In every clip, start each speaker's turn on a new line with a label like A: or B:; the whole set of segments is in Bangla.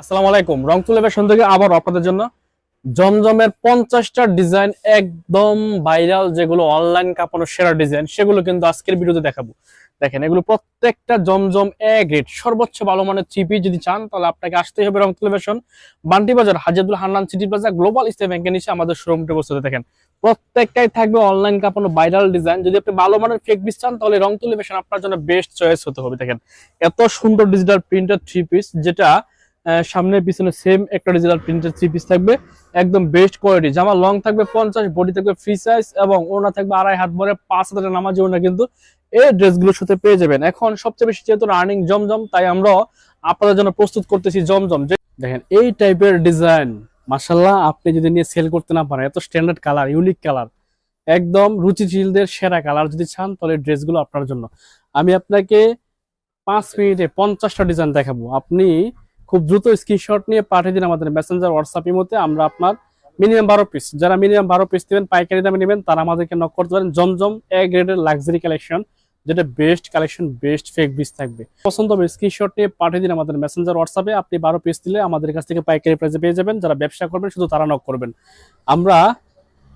A: আসসালামু আলাইকুম। রংপুর লেভেশন থেকে আবার আপনাদের জন্য জমজমের পঞ্চাশটা ডিজাইন একদম ভাইরাল যেগুলো অনলাইন কাপানোর সেরা ডিজাইন সেগুলো কিন্তু আজকের ভিডিওতে দেখাবো। দেখেন, এগুলো প্রত্যেকটা জমজম এ গ্রেড সর্বোচ্চ ভালো মানের থ্রি যদি চান, তাহলে আপনাকে আসতেই হবে রংপুর লেভেশন Banti Bazar হাজিদুল Hannan city plaza global state ব্যাংকের নিচে আমাদের শোরুমটা বসতে দেখেন, প্রত্যেকটাই থাকবে অনলাইন কাপানো ভাইরাল ডিজাইন যদি আপনি ভালো মানের ফেক পিস চান, তাহলে রংপুর লেভেশন আপনার জন্য বেস্ট চয়েস হতে হবে। দেখেন, এত সুন্দর ডিজিটাল প্রিন্টার থ্রি পিস যেটা সামনে পিছনে সেম একটা ডিজিটাল প্রিন্টের থ্রি পিস থাকবে, একদম বেস্ট কোয়ালিটি জামা লং থাকবে পঞ্চাশ বডি থাকবে ফ্রি সাইজ এবং ওনা থাকবে আড়াই হাত ভরে পাঁচ হাজার নামাজ ওনা কিন্তু এই ড্রেসগুলোর সাথে পেয়ে যাবেন। এখন সবচেয়ে বেশি যেহেতু রানিং জমজম, তাই আমরা আপনাদের জন্য প্রস্তুত করতেছি জমজম। দেখেন, এই টাইপের ডিজাইন মাসাল্লাহ আপনি যদি নিয়ে সেল করতে না পারেন, এত স্ট্যান্ডার্ড কালার ইউনিক কালার একদম রুচিশীলদের সেরা কালার যদি চান, তাহলে ড্রেসগুলো আপনার জন্য। আমি আপনাকে পাঁচ মিনিটে পঞ্চাশটা ডিজাইন দেখাবো। আপনি খুব দ্রুত স্ক্রিনশট নিয়ে পাঠিয়ে দিন আমাদের মেসেঞ্জার হোয়াটসঅ্যাপ মতে আমরা আপনার মিনিমাম বারো পিস যারা মিনিমাম বারো পিস নেবেন, পাইকারি দামে নেবেন, তারা আমাদেরকে নক করতে পারেন। জমজম এ গ্রেডের লাক্সারি কালেকশন যেটা best collection best fake piece থাকবে। পছন্দ হবে স্ক্রিনশট নিয়ে পাঠিয়ে দিন আমাদের মেসেঞ্জার হোয়াটসঅ্যাপে আপনি বারো পিস দিলে আমাদের কাছ থেকে পাইকারি প্রাইসে পেয়ে যাবেন। যারা ব্যবসা করবেন, শুধু তারা নক করবেন। আমরা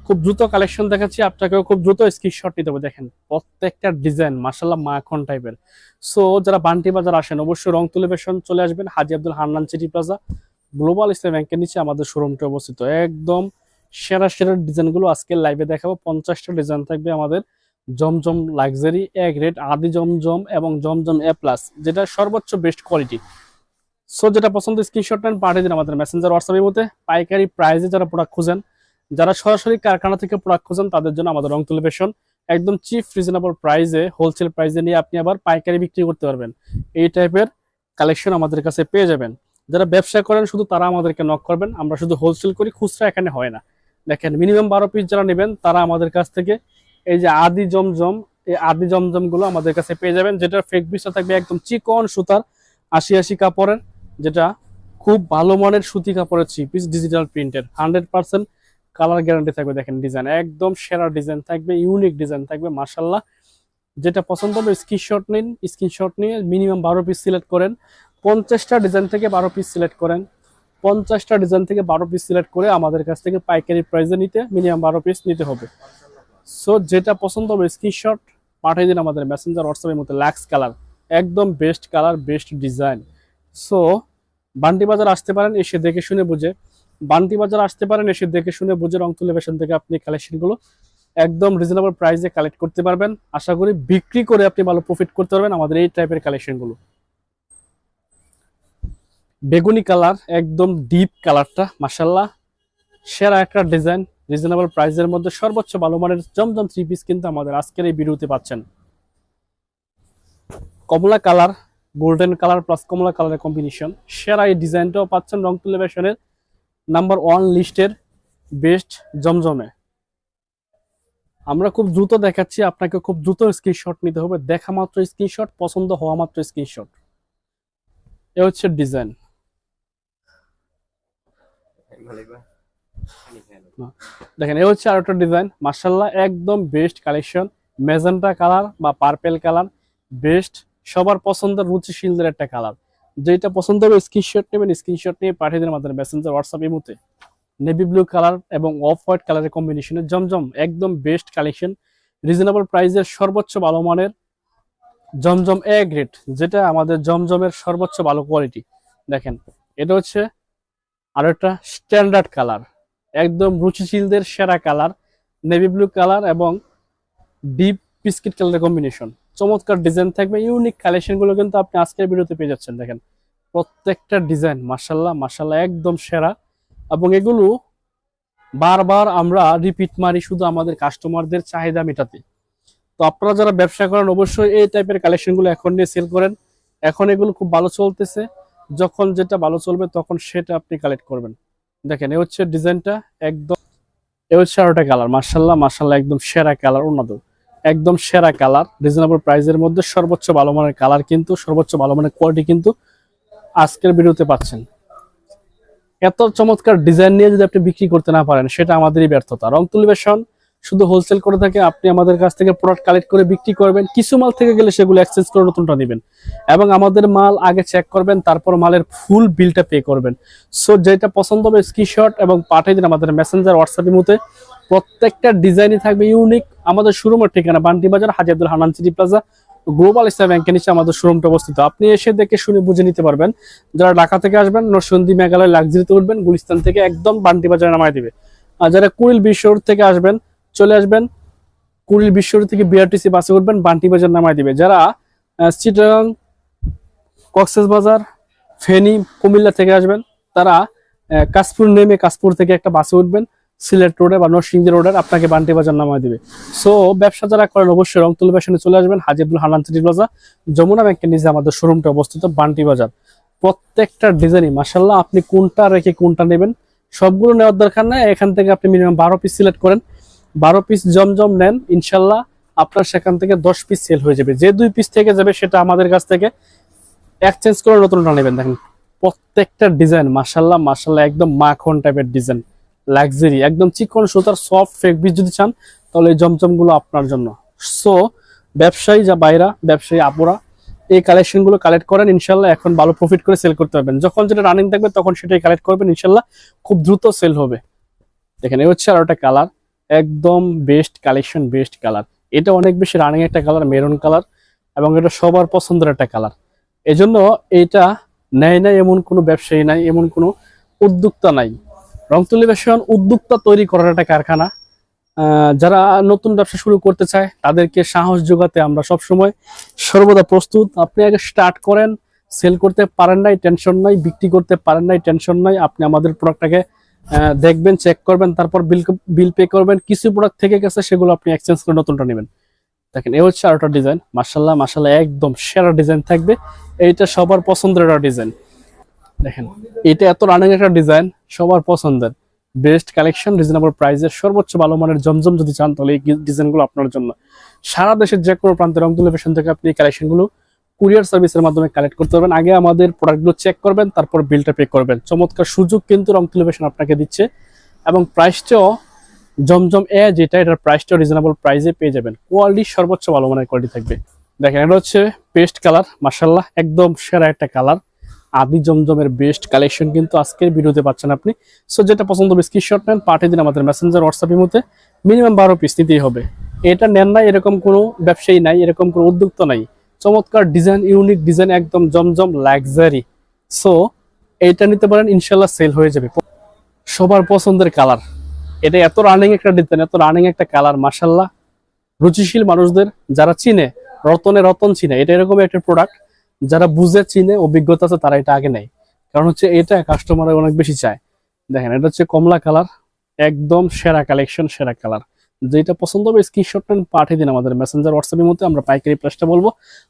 A: খুব দ্রুত কালেকশন দেখাচ্ছি, আপনাকেও খুব দ্রুত স্ক্রিনশট নিতে হবে দেখেন, প্রত্যেকটা ডিজাইন মাসাল্লাহ মাখন টাইপের সো যারা বান্টি বাজার আসেন, অবশ্যই রং তুলে বেশন চলে আসবেন, Haji Abdul Hannan city plaza global Islam ব্যাংকের নিচে আমাদের শোরুমটা অবস্থিত। একদম সেরা সেরা ডিজাইনগুলো আজকে লাইভে দেখাবো। পঞ্চাশটা ডিজাইন থাকবে আমাদের জমজম লাক্সারি এ গ্রেড আদি জমজম এবং জমজম এ প্লাস যেটা সর্বোচ্চ বেস্ট কোয়ালিটি সো যেটা পছন্দ স্ক্রিনশট নেন, পাঠিয়ে দিন আমাদের মেসেঞ্জার হোয়াটসঅ্যাপের মধ্যে। পাইকারি প্রাইসে যারা প্রোডাক্ট খুঁজেন যারা সরাসরি কারখানা থেকে প্রোডাক্ট খুঁজেন, তাদের জন্য আমাদের রং তুলেবেশন একদম চিপ রিজনেবল প্রাইসে হোলসেল প্রাইসে নিয়ে আপনি আবার পাইকারি বিক্রি করতে পারবেন। এই টাইপের কালেকশন আমাদের কাছে পেয়ে যাবেন। যারা ব্যবসা করেন, শুধু তারা আমাদেরকে নক করবেন, আমরা শুধু হোলসেল করি, খুচরা এখানে হয় না। দেখেন মিনিমাম বারো পিস যারা নেবেন, তারা আমাদের কাছ থেকে এই যে আদি জমজম, এই আদি জমজমগুলো আমাদের কাছে পেয়ে যাবেন যেটা ফেক পিসটা থাকবে একদম চিকন সুতার আশি আশি কাপড়ের, যেটা খুব ভালো মানের সুতি কাপড়ের পিস ডিজিটাল প্রিন্টের হান্ড্রেড পার্সেন্ট কালার গ্যারান্টি থাকবে দেখেন ডিজাইন, একদম সেরা ডিজাইন থাকবে, ইউনিক ডিজাইন থাকবে মার্শাল্লাহ যেটা পছন্দ হবে, স্ক্রিনশট নিন, স্ক্রিনশট নিয়ে মিনিমাম বারো পিস সিলেক্ট করেন। পঞ্চাশটা ডিজাইন থেকে বারো পিস সিলেক্ট করেন। পঞ্চাশটা ডিজাইন থেকে বারো পিস সিলেক্ট করে আমাদের কাছ থেকে পাইকারি প্রাইসে নিতে মিনিমাম বারো পিস নিতে হবে। সো, যেটা পছন্দ হবে, স্ক্রিনশট, পাঠিয়ে দিন আমাদের মেসেঞ্জার, হোয়াটসঅ্যাপের মধ্যে ল্যাক্স কালার, একদম best colour, best design. So, Banti Bazar আসতে পারেন, এসে দেখে শুনে বুঝে। বান্টি বাজার আসতে পারেন, এসে দেখে শুনে বুঝে রং তুলে বেশন থেকে আপনি কালেকশনগুলো একদম রিজনেবল প্রাইসে কালেক্ট করতে পারবেন। আশা করি বিক্রি করে আপনি ভালো প্রফিট করতে পারবেন আমাদের এই টাইপের কালেকশনগুলো বেগুনি কালার একদম ডিপ কালারটা মাসাল্লাহ সেরা একটা ডিজাইন রিজনেবল প্রাইসের মধ্যে সর্বোচ্চ ভালো মানের জমজম থ্রি পিস কিন্তু আমাদের আজকের এই ভিডিওতে পাচ্ছেন। কমলা কালার গোল্ডেন কালার প্লাস কমলা কালারের কম্বিনেশন সেরা এই ডিজাইনটাও পাচ্ছেন রং তুলেবেশনের নাম্বার ওয়ান লিস্টের বেস্ট জমজমে। আমরা খুব দ্রুত দেখাচ্ছি, আপনাকে খুব দ্রুত স্ক্রিনশট নিতে হবে। দেখা মাত্র স্ক্রিনশট পছন্দ হওয়া মাত্র স্ক্রিনশট এ হচ্ছে ডিজাইন দেখেন, এ হচ্ছে আর একটা ডিজাইন মার্শাল্লাহ একদম বেস্ট কালেকশন মেজেন্টা কালার বা পার্পেল কালার বেস্ট সবার পছন্দের রুচিশীলদের একটা কালার যেটা পছন্দ হবে স্ক্রিনশট নেবেন স্ক্রিনশট নিয়ে পাঠিয়ে দিন আমাদের মেসেঞ্জার হোয়াটসঅ্যাপ ইমুতে নেভি ব্লু কালার এবং অফ হোয়াইট কালারের কম্বিনেশনের জমজম, একদম বেস্ট কালেকশন রিজনেবল প্রাইসের সর্বোচ্চ ভালো মানের, জমজম এ গ্রেড যেটা আমাদের জমজমের সর্বোচ্চ ভালো কোয়ালিটি দেখেন, এটা হচ্ছে আর একটা স্ট্যান্ডার্ড কালার একদম রুচিশীলদের সেরা কালার নেভি ব্লু কালার এবং ডিপ বিস্কিট কালারের কম্বিনেশন চমৎকার ডিজাইন থাকবে। ইউনিক কালেকশনগুলো কিন্তু আপনি আজকের ভিডিওতে পেয়ে যাচ্ছেন, দেখেন। প্রত্যেকটা ডিজাইন মাসাল্লাহ মাসাল্লাহ একদম সেরা। এবং এগুলো বারবার আমরা রিপিট মারি শুধু আমাদের কাস্টমারদের চাহিদা মেটাতে। তো আপনারা যারা ব্যবসা করেন, অবশ্যই এই টাইপের কালেকশনগুলো এখন নিয়ে সেল করেন। এখন এগুলো খুব ভালো চলতেছে। যখন যেটা ভালো চলবে, তখন সেটা আপনি কালেক্ট করবেন। দেখেন, এ হচ্ছে ডিজাইনটা একদম, এ হচ্ছে আরোটা কালার মার্শাল্লাহ মার্শাল্লাহ একদম সেরা কালার অন্যদ একদম সেরা কালার। রিজনেবল প্রাইসের মধ্যে সর্বোচ্চ ভালো মানের কালার কিন্তু, সর্বোচ্চ ভালো মানের কোয়ালিটি কিন্তু আজকের ভিডিওতে পাচ্ছেন। এত চমৎকার ডিজাইন নিয়ে যদি আপনি বিক্রি করতে না পারেন, সেটা আমাদেরই ব্যর্থতা। রং তুলিবেশন শুধু হোলসেল করে থাকে, আপনি আমাদের কাছ থেকে প্রোডাক্ট কালেক্ট করে বিক্রি করবেন। কিছু মাল থেকে গেলে সেগুলো এক্সচেঞ্জ করে নতুনটা নেবেন। এবং আমাদের মাল আগে চেক করবেন, তারপর মালের ফুল বিলটা পে করবেন। সো যেটা পছন্দ হবে স্ক্রিনশট এবং পাঠিয়ে দিন আমাদের মেসেঞ্জার হোয়াটসঅ্যাপের মধ্যে প্রত্যেকটা ডিজাইনই থাকবে ইউনিক আমাদের শোরুমের ঠিকানা Banti Bazar Haji Abdul Hannan city plaza global Islam ব্যাংকের নিচে আমাদের শোরুমটা অবস্থিত। আপনি এসে দেখে শুনে বুঝে নিতে পারবেন। যারা ঢাকা থেকে আসবেন নরসন্দী মেঘালয় লাক্সারিতে উঠবেন গুলিস্তান থেকে একদম বান্টি বাজারে নামায় দিবে। আর যারা কুড়িল বিশ্বর থেকে আসবেন, চলে আসবেন, কুড়িল বিশ্বর থেকে বিআরটিসি বাসে উঠবেন, বান্টি বাজার নামায় দিবে। যারা চিটাগাং, কক্সেস বাজার, ফেনী, কুমিল্লা থেকে আসবেন, তারা কাশপুর নেমে কাশপুর থেকে একটা বাসে উঠবেন। সিলেট রোডে বা নরসিংদী রোডে আপনাকে বান্টি বাজার নামায় দিবে। সো ব্যবসা যারা করেন, অবশ্যই রংতুল ফ্যাশনে চলে আসবেন, হাজিবুল হানান সিটি প্লাজা, যমুনা ব্যাংকের নিচে আমাদের শোরুমটা অবস্থিত, বান্টি বাজার। প্রত্যেকটা ডিজাইনই মাসাল্লাহ আপনি কোনটা রেখে কোনটা নেবেন, সবগুলো নেওয়ার দরকার নেই। এখান থেকে আপনি মিনিমাম বারো পিস সিলেক্ট করেন। বারো পিস জমজম নেন ইনশাল্লাহ আপনার সেখান থেকে দশ পিস সেল হয়ে যাবে। যে দুই পিস থেকে যাবে, সেটা আমাদের কাছ থেকে এক্সচেঞ্জ করে নতুনটা নেবেন। দেখেন, প্রত্যেকটা ডিজাইন মাসাল্লাহ মাসাল্লাহ একদম মাখন টাইপের ডিজাইন। লাক্সারি একদম চিকন সুতার সফট পিস যদি চান, তাহলে এই জমজমগুলো আপনার জন্য। সো ব্যবসায়ী যা বাইরা, ব্যবসায়ী আপুরা, এই কালেকশনগুলো কালেক্ট করেন, ইনশাল্লাহ এখন ভালো প্রফিট করে সেল করতে পারবেন। যখন যেটা রানিং থাকবে, তখন সেটাই কালেক্ট করবেন, ইনশাল্লাহ খুব দ্রুত সেল হবে। দেখেন, এই হচ্ছে আর একটা কালার একদম বেস্ট কালেকশন বেস্ট কালার এটা অনেক বেশি রানিং একটা কালার মেরুন কালার এবং এটা সবার পছন্দের একটা কালার এজন্য এটা নেয় নাই এমন কোনো ব্যবসায়ী নাই, এমন কোনো উদ্যোক্তা নাই। রংতুলি ফ্যাশন উদ্যোক্তা তৈরি করার একটা কারখানা। যারা নতুন ব্যবসা শুরু করতে চায়, তাদেরকে সাহস যোগাতে আমরা সব সময় সর্বদা প্রস্তুত। আপনি আগে স্টার্ট করেন সেল করতে পারেন নাই টেনশন নাই, বিক্রি করতে পারেন নাই টেনশন নাই। আপনি আমাদের প্রোডাক্টটাকে দেখবেন চেক করবেন, তারপর বিল বিল পে করবেন। কিছু প্রোডাক্ট থেকে গেছে, সেগুলো আপনি এক্সচেঞ্জ করে নতুনটা নেবেন। দেখেন, এ হচ্ছে আরেকটা ডিজাইন মার্শাল্লাহ মার্শাল্লাহ একদম সেরা ডিজাইন থাকবে। এইটা সবার পছন্দের একটা ডিজাইন দেখেন, এটা এত রানিং একটা ডিজাইন সবার পছন্দের। বেস্ট কালেকশন রিজনেবল প্রাইসের সর্বোচ্চ ভালো মানের জমজম যদি চান, তাহলে এই ডিজাইনগুলো আপনার জন্য। সারা দেশের যে কোনো প্রান্তে রংতুলি ফ্যাশন থেকে আপনি এই কালেকশনগুলো কুরিয়ার সার্ভিসের মাধ্যমে কালেক্ট করতে পারবেন। আগে আমাদের প্রোডাক্টগুলো চেক করবেন, তারপর বিলটা পে করবেন। চমৎকার সুযোগ কিন্তু রংতুলি ফ্যাশন আপনাকে দিচ্ছে এবং প্রাইসটাও জমজম এ যেটা, এটার প্রাইসটাও রিজনেবল প্রাইসে পেয়ে যাবেন। কোয়ালিটি সর্বোচ্চ ভালো মানের কোয়ালিটি থাকবে। দেখেন, এটা হচ্ছে পেস্ট কালার মার্শাল্লাহ একদম সেরা একটা কালার আদি জমজমের বেস্ট কালেকশন কিন্তু আজকের ভিডিওতে পাচ্ছেন আপনি। সো যেটা পছন্দ হবে স্ক্রিনশট নেন, পাঠিয়ে দিন আমাদের মেসেঞ্জার হোয়াটসঅ্যাপের মধ্যে মিনিমাম বারো পিস নিতেই হবে। এটা নেন নাই, এরকম কোনো ব্যবসায়ী নাই, এরকম কোনো উদ্যোক্তা নাই। চমৎকার ডিজাইন ইউনিক ডিজাইন একদম জমজম লাক্সারি সো এটা নিতে পারেন ইনশাল্লাহ সেল হয়ে যাবে। সবার পছন্দের কালার এটা এত রানিং একটা ডিজাইন এত রানিং একটা কালার মাসাল্লাহ রুচিশীল মানুষদের, যারা চিনে, রতনে রতন চিনে, এটা এরকম একটা প্রোডাক্ট যারা বুঝে চিনে অভিজ্ঞতা আছে তারা এটা আগে নেয়। কারণ হচ্ছে এটা কাস্টমার অনেক বেশি চায়। দেখেন এটা হচ্ছে কমলা কালার একদম সেরা কালেকশন সেরা কালার। যেটা পছন্দ হবে স্ক্রিনশট নেন পাঠিয়ে দিন আমাদের মেসেঞ্জার হোয়াটসঅ্যাপের মধ্যে আমরা পাইকারি প্রাইসটা বলব।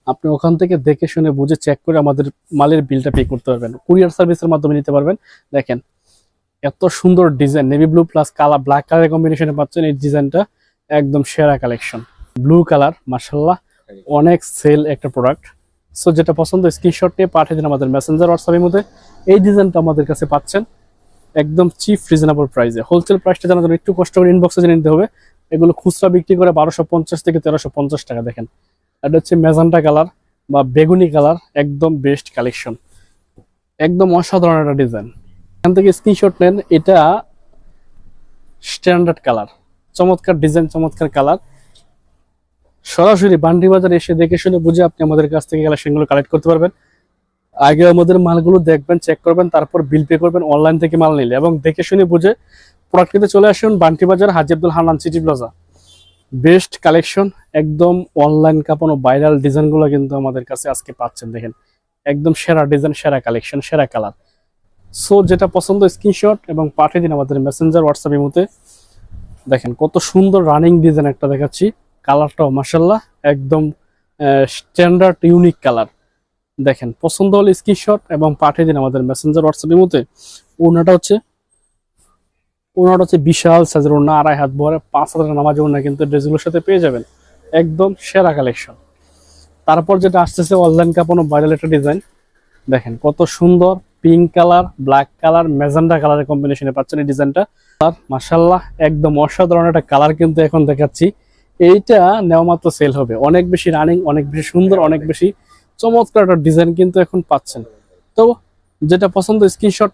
A: আপনি ওখান থেকে দেখে শুনে বুঝে চেক করে আমাদের মালের বিলটা পে করতে পারবেন। কুরিয়ার সার্ভিসের মাধ্যমে নিতে পারবেন। দেখেন এত সুন্দর design navy blue plus colour black colour কম্বিনেশনে পাচ্ছেন এই ডিজাইনটা একদম সেরা কালেকশন ব্লু কালার মার্শাল্লাহ অনেক সেল একটা প্রোডাক্ট সো যেটা পছন্দ স্ক্রিনশট নিয়ে পাঠিয়ে দিন আমাদের মেসেঞ্জার হোয়াটসঅ্যাপের মধ্যে। এই ডিজাইনটা আমাদের কাছে পাচ্ছেন একদম চিপ রিজনেবল প্রাইসে হোলসেল প্রাইসটা জানার জন্য একটু কষ্ট করে ইনবক্সে জেনে নিতে হবে। এগুলো খুচরা বিক্রি করে বারোশো পঞ্চাশ থেকে তেরোশো পঞ্চাশ টাকা, দেখেন। এটা হচ্ছে মেজান্টা কালার বা বেগুনি কালার একদম বেস্ট কালেকশন একদম অসাধারণ একটা ডিজাইন এখান থেকে স্ক্রিনশট নেন, এটা স্ট্যান্ডার্ড কালার চমৎকার ডিজাইন চমৎকার কালার সরাসরি বান্ডি বাজার এসে দেখে শুনে বুঝে আপনি আমাদের কাছ থেকে কালেকশনগুলো কালেক্ট করতে পারবেন। আগে আমাদের মালগুলো দেখবেন চেক করবেন, তারপর বিল পে করবেন অনলাইন থেকে মাল নিলে এবং দেখে শুনে বুঝে প্রোডাক্ট নিতে চলে আসুন Banti Bazar Haji Abdul Hannan city plaza best collection একদম অনলাইন কাপানো ভাইরাল ডিজাইনগুলো কিন্তু আমাদের কাছে আজকে পাচ্ছেন, দেখেন। একদম সেরা ডিজাইন সেরা কালেকশন সেরা কালার সো যেটা পছন্দ স্ক্রিনশট এবং পাঠিয়ে দিন আমাদের মেসেঞ্জার হোয়াটসঅ্যাপের মধ্যে দেখেন কত সুন্দর রানিং ডিজাইন একটা দেখাচ্ছি। কালারটাও মাসাল্লাহ একদম স্ট্যান্ডার্ড ইউনিক কালার। দেখেন, পছন্দ হলে স্ক্রিনশট এবং পাঠিয়ে দিন আমাদের মেসেঞ্জার হোয়াটসঅ্যাপের মধ্যে। ওনাটা হচ্ছে ওনাটা হচ্ছে বিশাল সাইজের ওনা আড়াই হাত ভরে পাঁচ হাজার নামাজে ওনা কিন্তু ড্রেসগুলোর সাথে পেয়ে যাবেন। একদম সেরা কালেকশন তারপর যেটা আসতেছে অনলাইন কাপানো ভাইরাল একটা ডিজাইন দেখেন, কত সুন্দর pink colour black colour magenta কালারের কম্বিনেশনে পাচ্ছেন এই ডিজাইনটা আর মাসাল্লাহ একদম অসাধারণ একটা কালার কিন্তু এখন দেখাচ্ছি। এইটা নেওয়া মাত্র সেল হবে। অনেক বেশি রানিং অনেক বেশি সুন্দর অনেক বেশি চমৎকার একটা ডিজাইন কিন্তু এখন পাচ্ছেন। তো যেটা পছন্দ স্ক্রিনশট